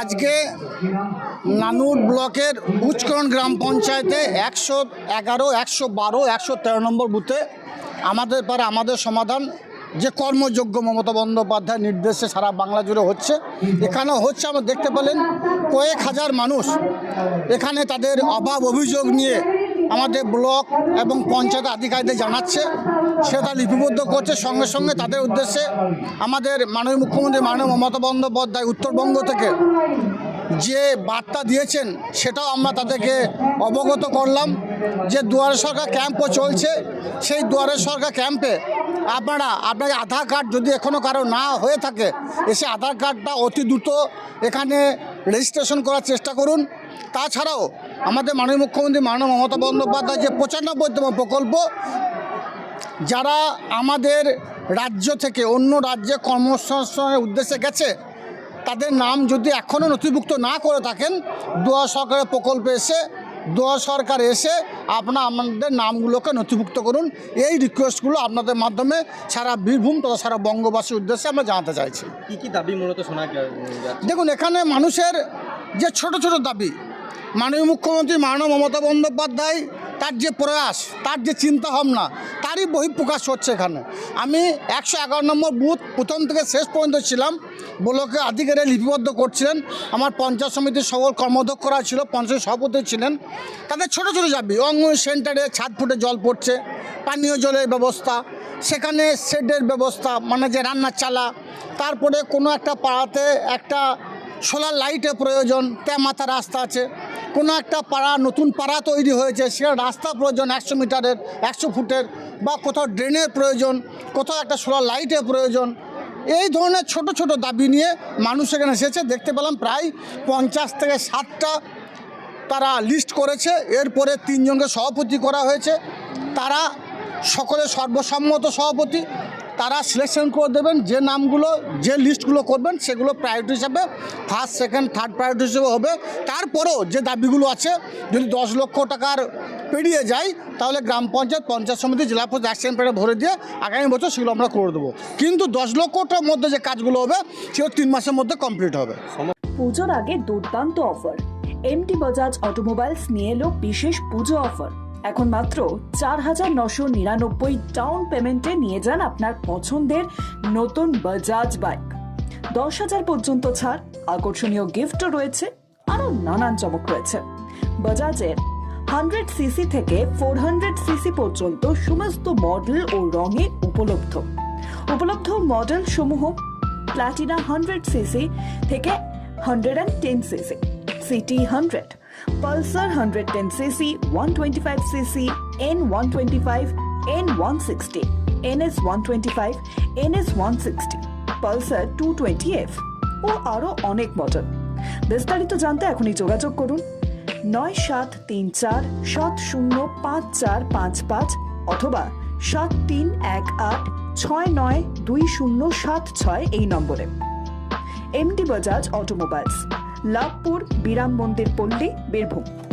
আজকে নানুর ব্লকের উচ্চকরণ গ্রাম পঞ্চায়েতে একশো এগারো, একশো বারো, একশো তেরো নম্বর বুথে আমাদের পারে আমাদের সমাধান যে কর্মযোগ্য মমতা বন্দ্যোপাধ্যায়ের নির্দেশে সারা বাংলা জুড়ে হচ্ছে এখানে হচ্ছে, আমরা দেখতে পেলেন কয়েক হাজার মানুষ এখানে তাদের অভাব অভিযোগ নিয়ে আমাদের ব্লক এবং পঞ্চায়েত আধিকারিকদের জানাচ্ছে। সেটা লিপিবদ্ধ করছে সঙ্গে সঙ্গে তাদের উদ্দেশ্যে আমাদের মাননীয় মুখ্যমন্ত্রী মাননীয় মমতা বন্দ্যোপাধ্যায় উত্তরবঙ্গ থেকে যে বার্তা দিয়েছেন সেটাও আমরা তাদেরকে অবগত করলাম যে দুয়ারে সরকার ক্যাম্পও চলছে। সেই দুয়ারে সরকার ক্যাম্পে আপনারা আপনার আধার কার্ড যদি এখনও কারও না হয়ে থাকে, এসে আধার কার্ডটা অতি দ্রুত এখানে রেজিস্ট্রেশন করার চেষ্টা করুন। তাছাড়াও আমাদের মাননীয় মুখ্যমন্ত্রী মাননীয় মমতা বন্দ্যোপাধ্যায় যে পঁচানব্বইতম প্রকল্প যারা আমাদের রাজ্য থেকে অন্য রাজ্যে কর্মসংস্থানের উদ্দেশ্যে গেছে তাদের নাম যদি এখনও নথিভুক্ত না করে থাকেন দোয়া সরকারের প্রকল্পে এসে দোয়া সরকার এসে আপনার আমাদের নামগুলোকে নথিভুক্ত করুন। এই রিকোয়েস্টগুলো আপনাদের মাধ্যমে সারা বীরভূম তথা সারা বঙ্গবাসীর উদ্দেশ্যে আমরা জানাতে চাইছি। কি কি দাবি মূলত শোনা দেখুন এখানে মানুষের যে ছোট ছোট দাবি মাননীয় মুখ্যমন্ত্রী মাননীয় মমতা বন্দ্যোপাধ্যায় তার যে প্রয়াস তার যে চিন্তা ভাবনা তারই বহিঃপ্রকাশ হচ্ছে এখানে। আমি একশো এগারো নম্বর বুথ প্রথম থেকে শেষ পর্যন্ত ছিলাম। ব্লকে আধিকারে লিপিবদ্ধ করছিলেন। আমার পঞ্চায়েত সমিতির সকল কর্মদক্ষরা ছিল, পঞ্চায়েত সভাপতি ছিলেন। তাদের ছোট ছোট যাবি অঙ্গন সেন্টারে ছাদ ফুটে জল পড়ছে, পানীয় জলের ব্যবস্থা, সেখানে শেডের ব্যবস্থা মানে যে রান্নার চালা, তারপরে কোনো একটা পাড়াতে একটা সোলার লাইটের প্রয়োজন তে মাথা রাস্তা আছে। কোনো একটা পাড়া, নতুন পাড়া তৈরি হয়েছে, সেখানে রাস্তা প্রয়োজন একশো মিটারের, একশো ফুটের, বা কোথাও ড্রেনের প্রয়োজন, কোথাও একটা সোলার লাইটের প্রয়োজন। এই ধরনের ছোট ছোট দাবি নিয়ে মানুষ এখানে এসেছে। দেখতে পেলাম প্রায় পঞ্চাশ থেকে ষাটটা তারা লিস্ট করেছে। এরপরে তিনজনকে সভাপতি করা হয়েছে। তারা সকলে সর্বসম্মত সভাপতি। তারা সিলেকশন করে দেবেন, যে নামগুলো, যে লিস্টগুলো করবেন, সেগুলো প্রায়োরিটি হিসাবে ফার্স্ট সেকেন্ড থার্ড প্রায়োরিটি হিসেবে হবে। তারপরেও যে দাবিগুলো আছে, যদি দশ লক্ষ টাকার পেরিয়ে যায়, তাহলে গ্রাম পঞ্চায়েত পঞ্চায়েত সমিতি, জেলা পঞ্চায়েত অ্যাকশন প্ল্যানে ভরে দিয়ে আগামী বছর সেগুলো আমরা করে দেবো। কিন্তু দশ লক্ষটার মধ্যে যে কাজগুলো হবে, সেগুলো তিন মাসের মধ্যে কমপ্লিট হবে। পুজোর আগে দুর্দান্ত অফার। এমটি বাজাজ অটোমোবাইলস নিয়ে এলো বিশেষ পুজো অফার। এখন মাত্র চার হাজার নশো নিরানব্বই ডাউন পেমেন্টে নিয়ে যান আপনার পছন্দের নতুন বাজাজ বাইক দশ হাজার পর্যন্ত ছাড়, আকর্ষণীয় গিফটও রয়েছে, আরও নানান চমক রয়েছে। বাজাজের হান্ড্রেড সিসি থেকে ফোর হান্ড্রেড সিসি পর্যন্ত সমস্ত মডেল ও রঙে উপলব্ধ। উপলব্ধ মডেল সমূহ প্লাটিনা হান্ড্রেড সিসি থেকে hundred and ten CC CT hundred Pulsar hundred ten CC one twenty five CC N one twenty five N one sixty NS one twenty five NS one sixty Pulsar two twenty F ও আরও অনেক model বিস্তারিত জানতে এখনই যোগাযোগ করুন নয় সাত তিন চার সাত শূন্য পাঁচ চার পাঁচ পাঁচ অথবা সাত তিন এক আট ছয় নয় দুই শূন্য সাত ছয় এই নম্বরে। এমডি বাজাজ অটোমোবাইলস লাভপুর বিরাম মন্দির পল্লী বীরভূম।